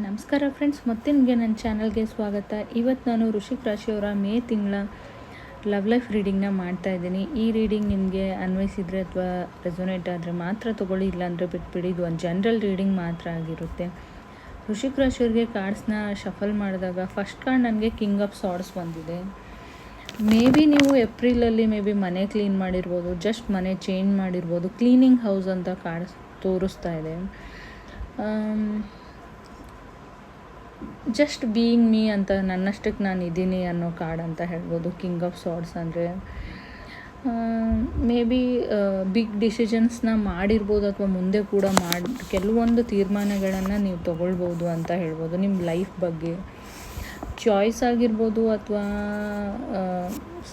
ನಮಸ್ಕಾರ ಫ್ರೆಂಡ್ಸ್ ಮತ್ತೆ ನಿಮಗೆ ನನ್ನ ಚಾನಲ್ಗೆ ಸ್ವಾಗತ. ಇವತ್ತು ನಾನು ಋಷಿಕ್ ರಾಶಿಯವರ ಮೇ ತಿಂಗಳ ಲವ್ ಲೈಫ್ ರೀಡಿಂಗ್ನ ಮಾಡ್ತಾ ಇದ್ದೀನಿ. ಈ ರೀಡಿಂಗ್ ನಿಮಗೆ ಅನ್ವಯಿಸಿದರೆ ಅಥವಾ ರೆಸೊನೇಟ್ ಆದರೆ ಮಾತ್ರ ತೊಗೊಳ್ಳಿ, ಇಲ್ಲಾಂದರೆ ಬಿಟ್ಬಿಡಿ. ಇದು ಒಂದು ಜನರಲ್ ರೀಡಿಂಗ್ ಮಾತ್ರ ಆಗಿರುತ್ತೆ. ಋಷಿಕ್ ರಾಶಿಯವ್ರಿಗೆ ಕಾರ್ಡ್ಸ್ನ ಶಫಲ್ ಮಾಡಿದಾಗ ಫಸ್ಟ್ ಕಾರ್ಡ್ ನನಗೆ ಕಿಂಗ್ ಆಫ್ ಸಾರ್ಡ್ಸ್ ಬಂದಿದೆ. ಮೇ ಬಿ ನೀವು ಏಪ್ರಿಲಲ್ಲಿ ಮೇ ಬಿ ಮನೆ ಕ್ಲೀನ್ ಮಾಡಿರ್ಬೋದು ಜಸ್ಟ್ ಮನೆ ಚೇಂಜ್ ಮಾಡಿರ್ಬೋದು ಕ್ಲೀನಿಂಗ್ ಹೌಸ್ ಅಂತ ಕಾರ್ಡ್ಸ್ ತೋರಿಸ್ತಾ ಇದೆ. ಜಸ್ಟ್ ಬೀಯಿಂಗ್ ಮೀ ಅಂತ ನನ್ನಷ್ಟಕ್ಕೆ ನಾನು ಇದ್ದೀನಿ ಅನ್ನೋ ಕಾರ್ಡ್ ಅಂತ ಹೇಳ್ಬೋದು. ಕಿಂಗ್ ಆಫ್ ಸಾರ್ಡ್ಸ್ ಅಂದರೆ ಮೇ ಬಿ ಬಿಗ್ ಡಿಸಿಷನ್ಸ್ನ ಮಾಡಿರ್ಬೋದು ಅಥವಾ ಮುಂದೆ ಕೂಡ ಮಾಡಿ, ಕೆಲವೊಂದು ತೀರ್ಮಾನಗಳನ್ನು ನೀವು ತೊಗೊಳ್ಬೋದು ಅಂತ ಹೇಳ್ಬೋದು. ನಿಮ್ಮ ಲೈಫ್ ಬಗ್ಗೆ ಚಾಯ್ಸ್ ಆಗಿರ್ಬೋದು ಅಥವಾ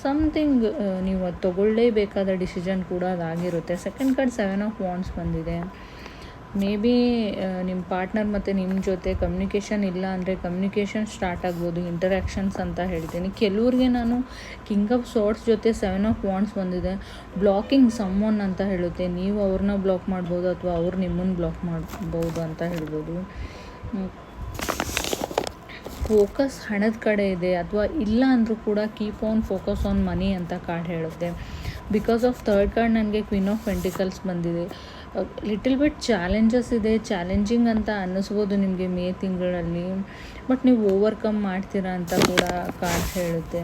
ಸಮಥಿಂಗ್ ನೀವು ಅದು ತೊಗೊಳ್ಳೇಬೇಕಾದ ಡಿಸಿಷನ್ ಕೂಡ ಅದಾಗಿರುತ್ತೆ. Second card seven of wands ಬಂದಿದೆ. ಮೇ ಬಿ ನಿಮ್ಮ ಪಾರ್ಟ್ನರ್ ಮತ್ತು ನಿಮ್ಮ ಜೊತೆ ಕಮ್ಯುನಿಕೇಷನ್ ಇಲ್ಲ ಅಂದರೆ ಕಮ್ಯುನಿಕೇಷನ್ ಸ್ಟಾರ್ಟ್ ಆಗ್ಬೋದು ಇಂಟರಾಕ್ಷನ್ಸ್ ಅಂತ ಹೇಳ್ತೀನಿ. ಕೆಲವ್ರಿಗೆ ನಾನು ಕಿಂಗ್ ಆಫ್ ಸಾರ್ಟ್ಸ್ ಜೊತೆ ಸೆವೆನ್ ಆಫ್ ವಾಂಡ್ಸ್ ಬಂದಿದೆ. ಬ್ಲಾಕಿಂಗ್ ಸಮ್ಮನ್ ಅಂತ ಹೇಳುತ್ತೆ. ನೀವು ಅವ್ರನ್ನ ಬ್ಲಾಕ್ ಮಾಡ್ಬೋದು ಅಥವಾ ಅವ್ರು ನಿಮ್ಮನ್ನು ಬ್ಲಾಕ್ ಮಾಡ್ಬೋದು ಅಂತ ಹೇಳ್ಬೋದು. ಫೋಕಸ್ ಹಣದ ಕಡೆ ಇದೆ ಅಥವಾ ಇಲ್ಲ ಅಂದರೂ ಕೂಡ keep on focus on money ಅಂತ ಕಾರ್ಡ್ ಹೇಳುತ್ತೆ. ಬಿಕಾಸ್ ಆಫ್ ಥರ್ಡ್ ಕಾರ್ಡ್ ನನಗೆ ಕ್ವೀನ್ ಆಫ್ ಪೆಂಟಿಕಲ್ಸ್ ಬಂದಿದೆ. ಲಿಟಲ್ ಬಿಟ್ ಚಾಲೆಂಜಸ್ ಇದೆ, ಚಾಲೆಂಜಿಂಗ್ ಅಂತ ಅನ್ನಿಸ್ಬೋದು ನಿಮಗೆ ಮೇ ತಿಂಗಳಲ್ಲಿ. ಬಟ್ ನೀವು ಓವರ್ಕಮ್ ಮಾಡ್ತೀರಾ ಅಂತ ಕೂಡ ಕಾರ್ಡ್ ಹೇಳುತ್ತೆ.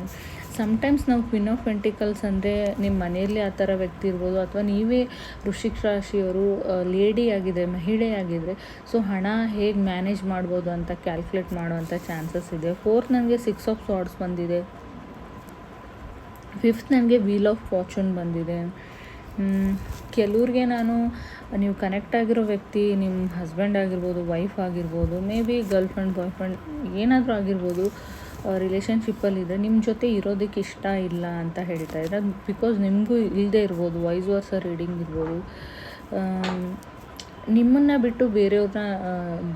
ಸಮ್ಟೈಮ್ಸ್ ನಾವು ಕ್ವಿನ್ ಆಫ್ ಪೆಂಟಿಕಲ್ಸ್ ಅಂದರೆ ನಿಮ್ಮ ಮನೆಯಲ್ಲಿ ಆ ಥರ ವ್ಯಕ್ತಿ ಇರ್ಬೋದು, ಅಥವಾ ನೀವೇ ಋಷಿಕ್ ರಾಶಿಯವರು ಲೇಡಿ ಆಗಿದೆ ಮಹಿಳೆ ಆಗಿದ್ದರೆ ಸೊ ಹಣ ಹೇಗೆ ಮ್ಯಾನೇಜ್ ಮಾಡ್ಬೋದು ಅಂತ ಕ್ಯಾಲ್ಕುಲೇಟ್ ಮಾಡುವಂಥ ಚಾನ್ಸಸ್ ಇದೆ. ಫೋರ್ತ್ ನನಗೆ ಸಿಕ್ಸ್ ಆಫ್ ಸಾರ್ಡ್ಸ್ ಬಂದಿದೆ. ಫಿಫ್ತ್ ನನಗೆ ವೀಲ್ ಆಫ್ ಫಾರ್ಚೂನ್ ಬಂದಿದೆ. ಕೆಲವ್ರಿಗೆ ನಾನು, ನೀವು ಕನೆಕ್ಟ್ ಆಗಿರೋ ವ್ಯಕ್ತಿ ನಿಮ್ಮ ಹಸ್ಬೆಂಡ್ ಆಗಿರ್ಬೋದು ವೈಫ್ ಆಗಿರ್ಬೋದು maybe girlfriend boyfriend ಏನಾದರೂ ಆಗಿರ್ಬೋದು ರಿಲೇಷನ್ಶಿಪ್ಪಲ್ಲಿದ್ದರೆ ನಿಮ್ಮ ಜೊತೆ ಇರೋದಕ್ಕೆ ಇಷ್ಟ ಇಲ್ಲ ಅಂತ ಹೇಳ್ತಾ ಇದ್ದಾರೆ ಬಿಕಾಸ್ ನಿಮಗೂ ಇಲ್ಲದೆ ಇರ್ಬೋದು ವೈಸ್ ವರ್ಸ ರೀಡಿಂಗ್ ಇರ್ಬೋದು. ನಿಮ್ಮನ್ನು ಬಿಟ್ಟು ಬೇರೆಯವ್ರನ್ನ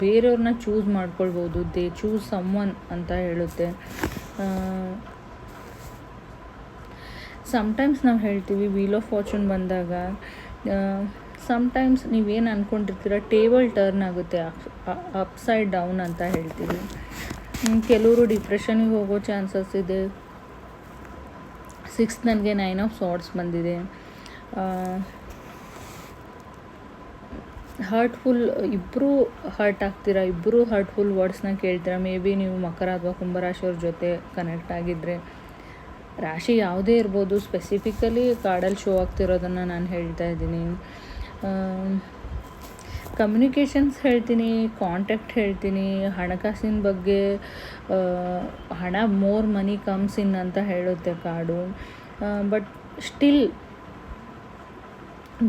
ಬೇರೆಯವ್ರನ್ನ ಚೂಸ್ ಮಾಡ್ಕೊಳ್ಬೋದು ದೇ ಚೂಸ್ ಸಮ್ ಅಂತ ಹೇಳುತ್ತೆ. ಸಮ್ಟೈಮ್ಸ್ ನಾವು ಹೇಳ್ತೀವಿ ವೀಲ್ ಆಫ್ ಫಾರ್ಚೂನ್ ಬಂದಾಗ ಸಮ್ಟೈಮ್ಸ್ ನೀವೇನು ಅಂದ್ಕೊಂಡಿರ್ತೀರ ಟೇಬಲ್ ಟರ್ನ್ ಆಗುತ್ತೆ ಅಪ್ ಸೈಡ್ ಡೌನ್ ಅಂತ ಹೇಳ್ತೀವಿ. ಕೆಲವರು ಡಿಪ್ರೆಷನಿಗೆ ಹೋಗೋ ಚಾನ್ಸಸ್ ಇದೆ. ಸಿಕ್ಸ್ ನನಗೆ ನೈನ್ ಆಫ್ ಸಾರ್ಟ್ಸ್ ಬಂದಿದೆ. ಹರ್ಟ್ಫುಲ್ ಇಬ್ಬರೂ ಹರ್ಟ್ ಆಗ್ತೀರಾ ಇಬ್ಬರೂ ಹರ್ಟ್ಫುಲ್ ವರ್ಡ್ಸ್ನ ಕೇಳ್ತೀರಾ ಮೇ ಬಿ ನೀವು ಮಕರ ಅಥವಾ ಕುಂಭರಾಶಿಯವ್ರ ಜೊತೆ ಕನೆಕ್ಟ್ ಆಗಿದ್ದರೆ ರಾಶಿ ಯಾವುದೇ ಇರ್ಬೋದು ಸ್ಪೆಸಿಫಿಕಲಿ ಕಾಡಲ್ಲಿ ಶೋ ಆಗ್ತಿರೋದನ್ನು ನಾನು ಹೇಳ್ತಾ ಇದ್ದೀನಿ. ಕಮ್ಯುನಿಕೇಷನ್ಸ್ ಹೇಳ್ತೀನಿ ಕಾಂಟ್ಯಾಕ್ಟ್ ಹೇಳ್ತೀನಿ, ಹಣಕಾಸಿನ ಬಗ್ಗೆ ಹಣ ಮೋರ್ ಮನಿ ಕಮ್ಸ್ ಇನ್ ಅಂತ ಹೇಳುತ್ತೆ card but still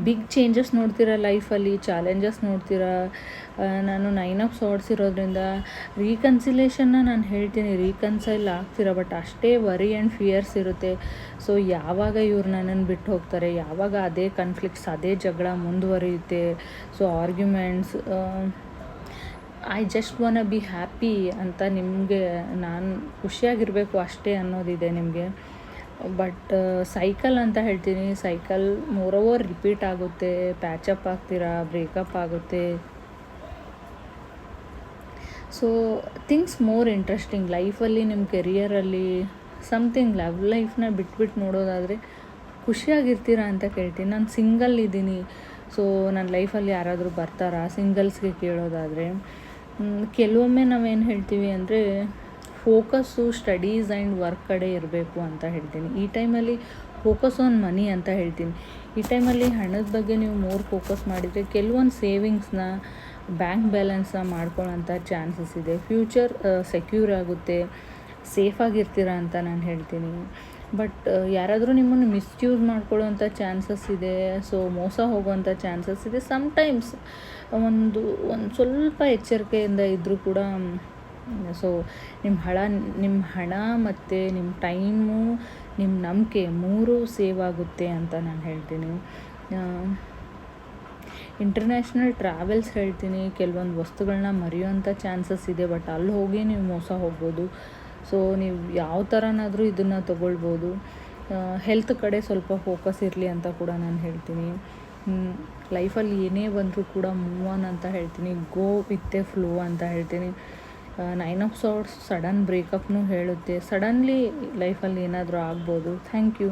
big changes ನೋಡ್ತೀರಾ ಲೈಫಲ್ಲಿ ಚಾಲೆಂಜಸ್ ನೋಡ್ತೀರಾ? ನಾನು ನೈನ್ ಆಫ್ ಸಾರ್ಟ್ಸ್ ಇರೋದ್ರಿಂದ ರೀಕನ್ಸಿಲೇಷನ್ನ ನಾನು ಹೇಳ್ತೀನಿ. ರೀಕನ್ಸೈಲ್ ಆಗ್ತಿರ ಬಟ್ ಅಷ್ಟೇ ವರಿ ಆ್ಯಂಡ್ ಫಿಯರ್ಸ್ ಇರುತ್ತೆ. ಸೊ ಯಾವಾಗ ಇವ್ರು ನನ್ನನ್ನು ಬಿಟ್ಟು ಹೋಗ್ತಾರೆ? ಯಾವಾಗ ಅದೇ ಕನ್ಫ್ಲಿಕ್ಟ್ಸ್ ಅದೇ ಜಗಳ ಮುಂದುವರಿಯುತ್ತೆ? So arguments I just want be happy ಅಂತ ನಿಮಗೆ, ನಾನು ಖುಷಿಯಾಗಿರಬೇಕು ಅಷ್ಟೇ ಅನ್ನೋದಿದೆ ನಿಮಗೆ. ಬಟ್ ಸೈಕಲ್ ಅಂತ ಹೇಳ್ತೀನಿ. ಸೈಕಲ್ ಮೋರ್ ಓವರ್ ರಿಪೀಟ್ ಆಗುತ್ತೆ ಪ್ಯಾಚಪ್ ಆಗ್ತೀರಾ? ಬ್ರೇಕಪ್ ಆಗುತ್ತೆ. ಸೊ ಥಿಂಗ್ಸ್ ಮೋರ್ ಇಂಟ್ರೆಸ್ಟಿಂಗ್ ಲೈಫಲ್ಲಿ ನಿಮ್ಮ ಕೆರಿಯರಲ್ಲಿ ಸಮಥಿಂಗ್ ಲವ್ ಲೈಫ್ನ ಬಿಟ್ಬಿಟ್ಟು ನೋಡೋದಾದರೆ ಖುಷಿಯಾಗಿರ್ತೀರಾ ಅಂತ ಕೇಳ್ತೀನಿ. ನಾನು ಸಿಂಗಲ್ ಇದ್ದೀನಿ. ಸೊ ನನ್ನ ಲೈಫಲ್ಲಿ ಯಾರಾದರೂ ಬರ್ತಾರಾ? ಸಿಂಗಲ್ಸ್ಗೆ ಕೇಳೋದಾದರೆ. ಕೆಲವೊಮ್ಮೆ ನಾವೇನು ಹೇಳ್ತೀವಿ ಅಂದರೆ ಫೋಕಸ್ಸು, ಸ್ಟಡೀಸ್ ಆ್ಯಂಡ್ ವರ್ಕ್ ಕಡೆ ಇರಬೇಕು ಅಂತ ಹೇಳ್ತೀನಿ. ಈ ಟೈಮಲ್ಲಿ ಫೋಕಸ್ ಆನ್ ಮನಿ ಅಂತ ಹೇಳ್ತೀನಿ. ಈ ಟೈಮಲ್ಲಿ ಹಣದ ಬಗ್ಗೆ ನೀವು ಮೋರ್ ಫೋಕಸ್ ಮಾಡಿದರೆ ಕೆಲವೊಂದು ಸೇವಿಂಗ್ಸ್ನ ಬ್ಯಾಂಕ್ ಬ್ಯಾಲೆನ್ಸ್ನ ಮಾಡ್ಕೊಳ್ಳೋಂಥ ಚಾನ್ಸಸ್ ಇದೆ. ಫ್ಯೂಚರ್ ಸೆಕ್ಯೂರ್ ಆಗುತ್ತೆ ಸೇಫಾಗಿರ್ತೀರ ಅಂತ ನಾನು ಹೇಳ್ತೀನಿ. ಬಟ್ ಯಾರಾದರೂ ನಿಮ್ಮನ್ನು ಮಿಸ್ಯೂಸ್ ಮಾಡ್ಕೊಳ್ಳೋವಂಥ ಚಾನ್ಸಸ್ ಇದೆ, ಸೊ ಮೋಸ ಹೋಗುವಂಥ ಚಾನ್ಸಸ್ ಇದೆ. ಸಮ್ಟೈಮ್ಸ್ ಒಂದು ಒಂದು ಸ್ವಲ್ಪ ಎಚ್ಚರಿಕೆಯಿಂದ ಇದ್ದರೂ ಕೂಡ ಸೊ ನಿಮ್ಮ ಹಣ ನಿಮ್ಮ ಹಣ ಮತ್ತು ನಿಮ್ಮ ಟೈಮು ನಿಮ್ಮ ನಂಬಿಕೆ ಮೂರು ಸೇವ್ ಆಗುತ್ತೆ ಅಂತ ನಾನು ಹೇಳ್ತೀನಿ. ಇಂಟರ್ನ್ಯಾಷನಲ್ ಟ್ರಾವೆಲ್ಸ್ ಹೇಳ್ತೀನಿ. ಕೆಲವೊಂದು ವಸ್ತುಗಳನ್ನ ಮರೆಯುವಂಥ ಚಾನ್ಸಸ್ ಇದೆ ಬಟ್ ಅಲ್ಲಿ ಹೋಗಿ ನೀವು ಮೋಸ ಹೋಗ್ಬೋದು. ಸೊ ನೀವು ಯಾವ ಥರನಾದರೂ ಇದನ್ನು ತೊಗೊಳ್ಬೋದು. ಹೆಲ್ತ್ ಕಡೆ ಸ್ವಲ್ಪ ಫೋಕಸ್ ಇರಲಿ ಅಂತ ಕೂಡ ನಾನು ಹೇಳ್ತೀನಿ. ಲೈಫಲ್ಲಿ ಏನೇ ಬಂದರೂ ಕೂಡ ಮೂವ್ ಆನ್ ಅಂತ ಹೇಳ್ತೀನಿ. ಗೋ ವಿತ್ ಎ ಫ್ಲೋ ಅಂತ ಹೇಳ್ತೀನಿ. ನೈನ್ ಆಫ್ ಸೋರ್ಸ್ ಸಡನ್ ಬ್ರೇಕಪ್ನೂ ಹೇಳುತ್ತೆ. ಸಡನ್ಲಿ ಲೈಫಲ್ಲಿ ಏನಾದರೂ ಆಗ್ಬೋದು. Thank you